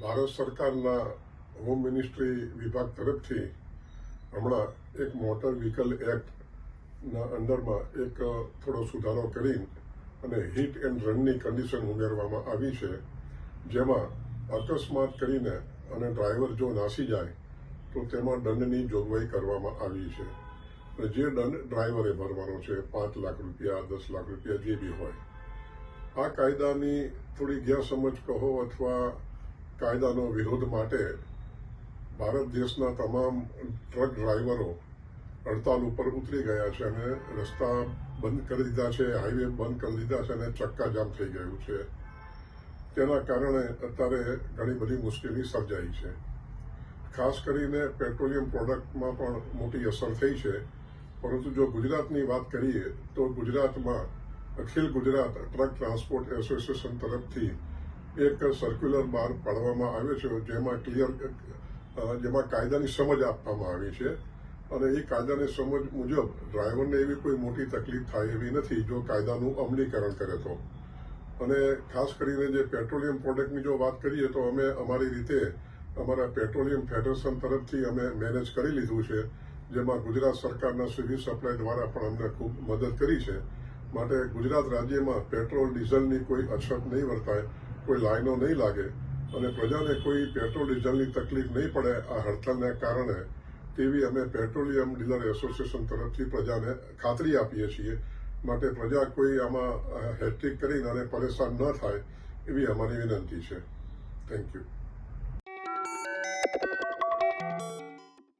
ભારત સરકારના home ministry વિભાગ તરફથી હમણાં એક મોટર વ્હીકલ એક્ટના અંડરમાં એક થોડો સુધારો કરી અને હિટ એન્ડ રનની કન્ડિશન ઉમેરવામાં આવી છે. જેમાં અકસ્માત કરીને અને ડ્રાઈવર જો નાસી જાય, તો તેમાં દંડની જોગવાઈ કરવામાં આવી છે. અને જે દંડ ડ્રાઈવરે ભરવાનો છે, પાંચ લાખ રૂપિયા, દસ લાખ રૂપિયા જે બી હોય આ કાયદાની થોડી ગેરસમજ કહો અથવા કાયદાનો વિરોધ માટે ભારત દેશના તમામ ટ્રક ડ્રાઈવરો હડતાલ ઉપર ઉતરી ગયા છે અને રસ્તા બંધ કરી દીધા છે, હાઈવે બંધ કરી દીધા છે અને ચક્કાજામ થઈ ગયું છે. તેના કારણે અત્યારે ઘણી બધી મુશ્કેલી સર્જાઈ છે. ખાસ કરીને પેટ્રોલિયમ પ્રોડક્ટમાં પણ મોટી અસર થઈ છે. પરંતુ જો ગુજરાતની વાત કરીએ તો ગુજરાતમાં Akhil Gujarat truck transport association તરફથી એક સર્ક્યુલર બહાર પાડવામાં આવ્યો છે, જેમાં ક્લિયર જેમાં કાયદાની સમજ આપવામાં આવી છે. અને એ કાયદાની સમજ મુજબ ડ્રાઈવરને એવી કોઈ મોટી તકલીફ થાય એવી નથી જો કાયદાનું અમલીકરણ કરે તો. અને ખાસ કરીને જે પેટ્રોલિયમ પ્રોડક્ટની જો વાત કરીએ તો અમે અમારી રીતે અમારા પેટ્રોલિયમ ફેડરેશન તરફથી અમે મેનેજ કરી લીધું છે, જેમાં ગુજરાત સરકારના સિવિલ સપ્લાય દ્વારા પણ અમને ખૂબ મદદ કરી છે. માટે ગુજરાત રાજ્યમાં પેટ્રોલ, ડીઝલની કોઈ અછત નહીં વર્તાય, કોઈ લાઈનો નહીં લાગે અને પ્રજાને કોઈ પેટ્રોલ, ડીઝલની તકલીફ નહીં પડે આ હડતાલને કારણે, તેવી અમે પેટ્રોલિયમ ડીલર એસોસિએશન તરફથી પ્રજાને ખાતરી આપીએ છીએ. માટે પ્રજા કોઈ આમાં હેટ્રિક કરીને અને પરેશાન ન થાય, એવી અમારી વિનંતી છે. Thank you